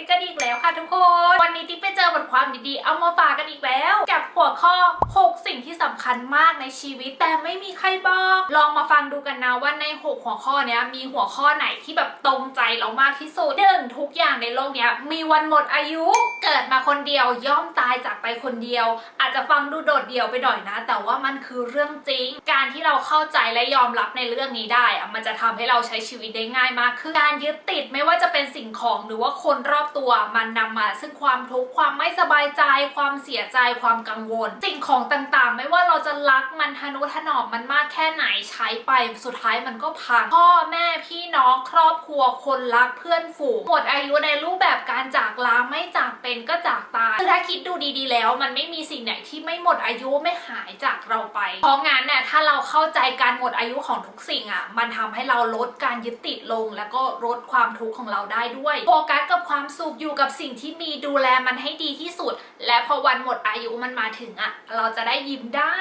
ติ๊กกันอีกแล้วค่ะทุกคน วันนี้ติ๊กไปเจอบทความดีๆ เอามาฝากกันอีกแล้ว กับหัวข้อ 6 สิ่งที่สำคัญมากในชีวิต แต่ไม่มีใครบอก ลองมาฟังดูกันนะว่าใน 6 หัวข้อเนี้ยมีหัวข้อไหนที่แบบตรงใจเรามากที่สุดหนึ่งทุกอย่างในโลกเนี้ยมีวันหมดอายุ เกิดมาคนเดียวย่อมตายจากไปคนเดียว อาจจะฟังดูโดดเดี่ยวไปหน่อยนะ แต่ว่ามันคือเรื่องจริง การที่เราเข้าใจและยอมรับในเรื่องนี้ได้อะมันจะทำให้เราใช้ชีวิตได้ง่ายมากขึ้นการยึดติดไม่ว่าจะเป็นสิ่งของหรือว่าคนรอบตัวมันนำมาซึ่งความทุกข์ความไม่สบายใจ ความเสียใจความกังวล สิ่งของต่างๆ ไม่ว่าเราจะรักมันทนุถนอมมันมากแค่ไหนใช้ไปสุดท้ายมันก็พังพ่อแม่พี่น้องครอบครัวคนรักเพื่อนฝูงหมดอายุในรูปแบบการจากลาไม่จากเป็นก็จากตายคือถ้าคิดดูดีๆ แล้ว มันไม่มีสิ่งไหนที่ไม่หมดอายุไม่หายจากเราไป เพราะงั้นเนี่ยถ้าเราเข้าใจการหมดอายุของทุกสิ่งอะมันทำให้เราลดการยึดติดลง แล้วก็ลดความทุกข์ของเราได้ด้วยโฟกัสกับความสขอยู่กับสิ่งที่มีดูแลมันให้ดีที่สุด และพอวันหมดอายุมันมาถึงอะเราจะได้ยิ้มได้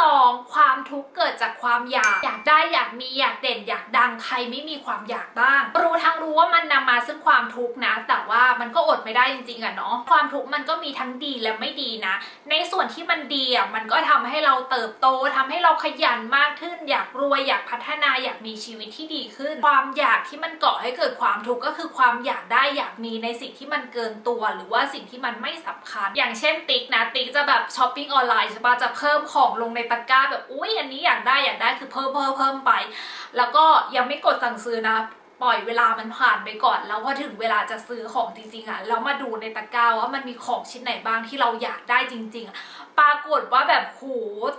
2. ความทุกข์เกิดจากความอยาก อยากได้อยากมีอยากเด่นอยากดังใครไม่มีความอยากบ้าง รู้ทั้งรู้ว่ามันนำมาซึ่งความทุกข์นะ แต่ว่ามันก็อดไม่ได้จริงๆอะเนาะความทุกข์มันก็มีทั้งดีและไม่ดีนะ ในส่วนที่มันดีอะมันก็ทำให้เราเติบโตทำให้เราขยันมากขึ้น อยากรวยอยากพัฒนาอยากมีชีวิตที่ดีขึ้น ความอยากที่มันเกาะให้เกิดความทุกข์ก็คือความอยากได้อยากมีในสิ่งที่มันเกินตัวหรือว่าสิ่งที่มันไม่สำคัญ อย่างเช่นติ๊กนะติ๊กจะแบบช้อปปิ้งออนไลน์ใช่ปะจะเพิ่มของลงในตะกร้าแบบอุ้ยอันนี้อยากได้อยากได้คือเพิ่มเพิ่มเพิ่มไป แล้วก็ยังไม่กดสั่งซื้อนะปล่อยเวลามันผ่านไปก่อน แล้วพอถึงเวลาจะซื้อของจริงๆอะแล้วมาดูในตะกร้าว่ามันมีของชิ้นไหนบ้างที่เราอยากได้จริงๆปรากฏว่าแบบโห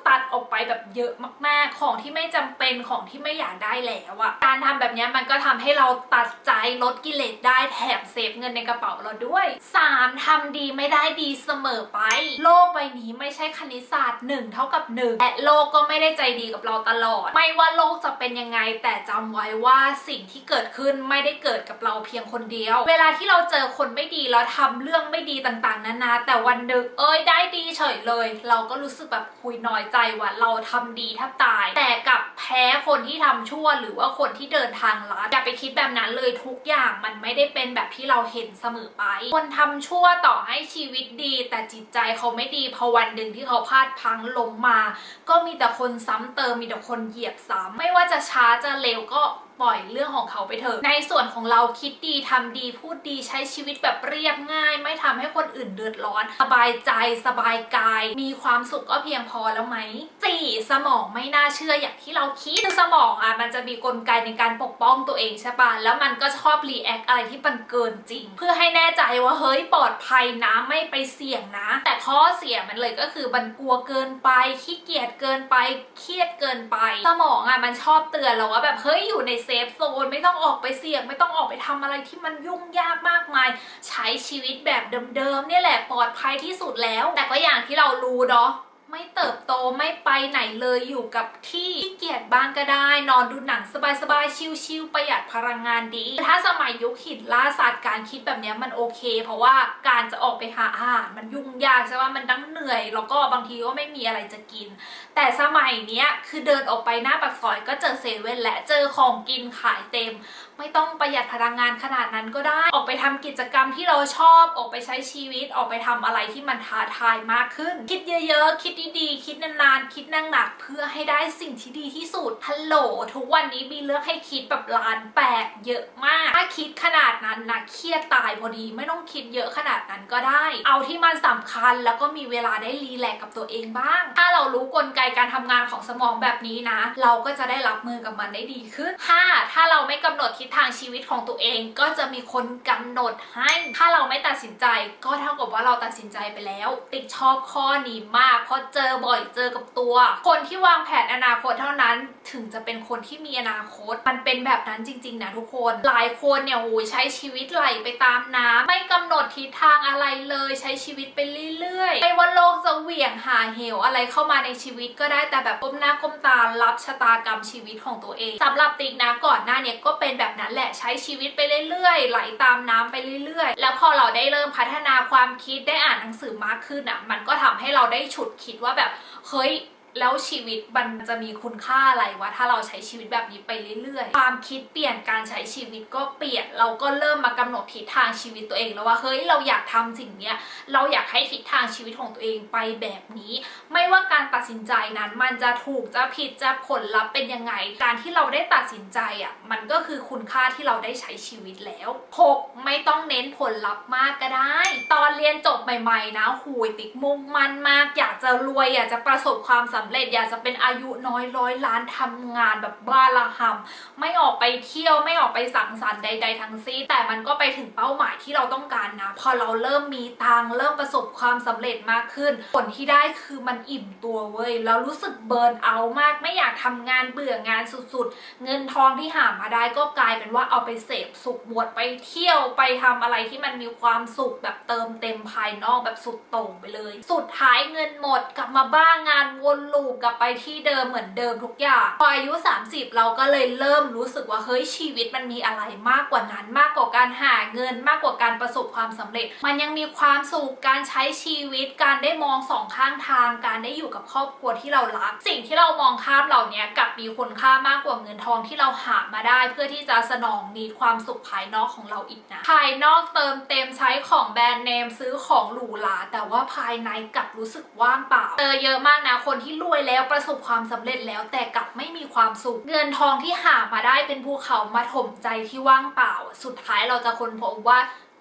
ตัดออกไปแบบเยอะมากๆ ของที่ไม่จำเป็นของที่ไม่อยากได้แล้วอะการทำแบบนี้มันก็ทำให้เราตัดใจลดกิเลสได้แถมเซฟเงินในกระเป๋าเราด้วย 3. ทำดีไม่ได้ดีเสมอไป โลกใบนี้ไม่ใช่คณิตศาสตร์ 1 เท่ากับ 1 และโลกก็ไม่ได้ใจดีกับเราตลอด ไม่ว่าโลกจะเป็นยังไง แต่จำไว้ว่าสิ่งที่เกิดขึ้นไม่ได้เกิดกับเราเพียงคนเดียว เวลาที่เราเจอคนไม่ดีแล้วทำเรื่องไม่ดีต่างๆนานาแต่วันหนึ่งเอ้ยได้ดีเฉยเลยเราก็รู้สึกแบบคุยน้อยใจว่าเราทำดีแทบตาย แต่กับ แพ้คนที่ทำชั่วหรือว่าคนที่เดินทางลัดอย่าไปคิดแบบนั้นเลยทุกอย่างมันไม่ได้เป็นแบบที่เราเห็นเสมอไป คนทำชั่วต่อให้ชีวิตดี แต่จิตใจเขาไม่ดีพอวันหนึ่งที่เขาพลาดพังล้มมา ก็มีแต่คนซ้ำเติมมีแต่คนเหยียบซ้ำไม่ว่าจะช้าจะเร็วก็ปล่อยเรื่องของเขาไปเถอะ ในส่วนของเราคิดดีทำดีพูดดีใช้ชีวิตแบบเรียบง่าย ไม่ทำให้คนอื่นเดือดร้อน สบายใจสบายกาย มีความสุขก็เพียงพอแล้วไหม 4. สมองไม่น่าเชื่ออย่างที่เราคิดคือสมองอะมันจะมีกลไกในการปกป้องตัวเองใช่ปะแล้วมันก็ชอบรีแอคอะไรที่มันเกินจริง เพื่อให้แน่ใจว่าเฮ้ยปลอดภัยนะไม่ไปเสี่ยงนะ แต่ข้อเสียมันเลยก็คือมันกลัวเกินไปขี้เกียจเกินไปเครียดเกินไป สมองอะมันชอบเตือนเราว่าแบบเฮ้ยอยู่ในเซฟโซนไม่ต้องออกไปเสี่ยง ไม่ต้องออกไปทำอะไรที่มันยุ่งยากมากมาย ใช้ชีวิตแบบเดิมๆเนี่ยแหละปลอดภัยที่สุดแล้ว แต่ก็อย่างที่เรารู้เนาะ ไม่เติบโตไม่ไปไหนเลยอยู่กับที่ขี้เกียจบ้างก็ได้ นอนดูหนังสบายๆชิลๆประหยัดพลังงานดี ถ้าสมัยยุคหินล่าสัตว์การคิดแบบนี้มันโอเค เพราะว่าการจะออกไปหาอาหารมันยุ่งยากใช่ไหมมันตั้งเหนื่อย แล้วก็บางทีก็ไม่มีอะไรจะกิน แต่สมัยเนี้ยคือเดินออกไปหน้าปากซอยก็เจอเซเว่นและเจอของกินขายเต็ม ไม่ต้องประหยัดพลังงานขนาดนั้นก็ได้ ออกไปทำกิจกรรมที่เราชอบออกไปใช้ชีวิตออกไปทำอะไรที่มันท้าทายมากขึ้น คิดเยอะ ๆ คิดดีคิดนานๆคิดหนักๆเพื่อให้ได้สิ่งที่ดีที่สุดฮัลโหลทุกวันนี้มีเลือกให้คิดแบบล้านแปดเยอะมาก ถ้าคิดขนาดนั้นนะเครียดตายพอดีไม่ต้องคิดเยอะขนาดนั้นก็ได้ เอาที่มันสำคัญแล้วก็มีเวลาได้รีแลกซ์กับตัวเองบ้าง ถ้าเรารู้กลไกการทำงานของสมองแบบนี้นะ เราก็จะได้รับมือกับมันได้ดีขึ้น 5. ถ้าเราไม่กำหนดทิศทางชีวิตของตัวเอง ก็จะมีคนกำหนดให้ ถ้าเราไม่ตัดสินใจ ก็เท่ากับว่าเราตัดสินใจไปแล้ว ติ๊กชอบข้อนี้มากเพราะเจอบ่อยเจอกับตัว คนที่วางแผนอนาคตเท่านั้นถึงจะเป็นคนที่มีอนาคต มันเป็นแบบนั้นจริง ๆ นะทุกคน หลายคนเนี่ยโอ้ยใช้ชีวิตไหลไปตามน้ำไม่กำหนดทิศทางอะไรเลย ใช้ชีวิตไปเรื่อย ว่าโลกจะเหวี่ยงหาเหวอะไรเข้ามาในชีวิตก็ได้แต่แบบก้มหน้าก้มตารับชะตากรรมชีวิตของตัวเองสำหรับติ๊กนะก่อนหน้าเนี่ยก็เป็นแบบนั้นแหละใช้ชีวิตไปเรื่อยๆ ไหลตามน้ำไปเรื่อยๆ แล้วพอเราได้เริ่มพัฒนาความคิดได้อ่านหนังสือมากขึ้นอะมันก็ทำให้เราได้ฉุดคิดว่าแบบเฮ้ย แล้วชีวิตมันจะมีคุณค่าอะไรวะถ้าเราใช้ชีวิตแบบนี้ไปเรื่อยๆ ความคิดเปลี่ยนการใช้ชีวิตก็เปลี่ยน เราก็เริ่มมากำหนดทิศทางชีวิตตัวเองแล้วว่าเฮ้ยเราอยากทำสิ่งเนี้ยเราอยากให้ทิศทางชีวิตของตัวเองไปแบบนี้ ไม่ว่าการตัดสินใจนั้นมันจะถูกจะผิดจะผลลัพธ์เป็นยังไง การที่เราได้ตัดสินใจอะมันก็คือคุณค่าที่เราได้ใช้ชีวิตแล้ว 6. ไม่ต้องเน้นผลลัพธ์มากก็ได้ ตอนเรียนจบใหม่ ๆ นะหูยติ๊กมุ่งมันมาก อยากจะรวยอยากจะประสบความสำเร็จอยากจะเป็นอายุน้อยร้อยล้านทำงานแบบบ้าระห่ำไม่ออกไปเที่ยวไม่ออกไปสังสรรค์ใด ๆ ทั้งสิ้นแต่มันก็ไปถึงเป้าหมายที่เราต้องการนะ พอเราเริ่มมีตังเริ่มประสบความสำเร็จมากขึ้น ผลที่ได้คือมันอิ่มตัวเว้ยแล้วรู้สึกเบิร์นเอาท์มาก ไม่อยากทำงานเบื่องานสุดๆ เงินทองที่หามาได้ก็กลายเป็นว่าเอาไปเสพสุขหมดไปเที่ยวไปทำอะไรที่มันมีความสุขแบบเติมเต็มภายนอกแบบสุดโต่งไปเลย สุดท้ายเงินหมดกลับมาบ้างานวนลูปกลับไปที่เดิมเหมือนเดิมทุกอย่างพออายุ 30 เราก็เลยเริ่มรู้สึกว่าเฮ้ยชีวิตมันมีอะไรมากกว่านั้น มากกว่าการหาเงินมากกว่าการประสบความสำเร็จ มันยังมีความสุขการใช้ชีวิต การได้มองสองข้างทาง การได้อยู่กับครอบครัวที่เรารัก สิ่งที่เรามองข้ามเหล่านี้กลับมีคุณค่ามากกว่าเงินทองที่เราหามาได้ เพื่อที่จะสนองนีดความสุขภายนอกของเราอีกนะภายนอกเติมเต็มใช้ของแบรนด์เนมซื้อของหรูหราแต่ว่าภายในกลับรู้สึกว่างเปล่าเจอเยอะมากนะคนที่รวยแล้วประสบความสำเร็จแล้วแต่กลับไม่มีความสุข เงินทองที่หามาได้เป็นภูเขามาถมใจที่ว่างเปล่า สุดท้ายเราจะค้นพบว่า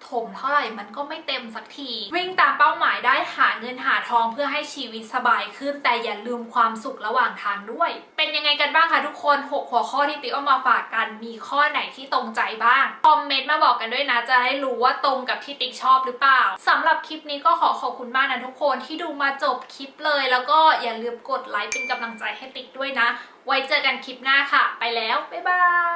ถมเท่าไหร่มันก็ไม่เต็มสักที วิ่งตามเป้าหมายได้หาเงินหาทองเพื่อให้ชีวิตสบายขึ้น แต่อย่าลืมความสุขระหว่างทางด้วย ยังไงกันบ้างคะทุกคน 6 หัวข้อที่ติ๊กเอามาฝากกันมีข้อไหนที่ตรงใจบ้าง คอมเมนต์มาบอกกันด้วยนะ จะได้รู้ว่าตรงกับที่ติ๊กชอบหรือเปล่าสำหรับคลิปนี้ก็ขอขอบคุณมากนะทุกคนที่ดูมาจบคลิปเลย แล้วก็อย่าลืมกดไลค์เป็นกำลังใจให้ติ๊กด้วยนะ ไว้เจอกันคลิปหน้าค่ะ ไปแล้วบ๊ายบาย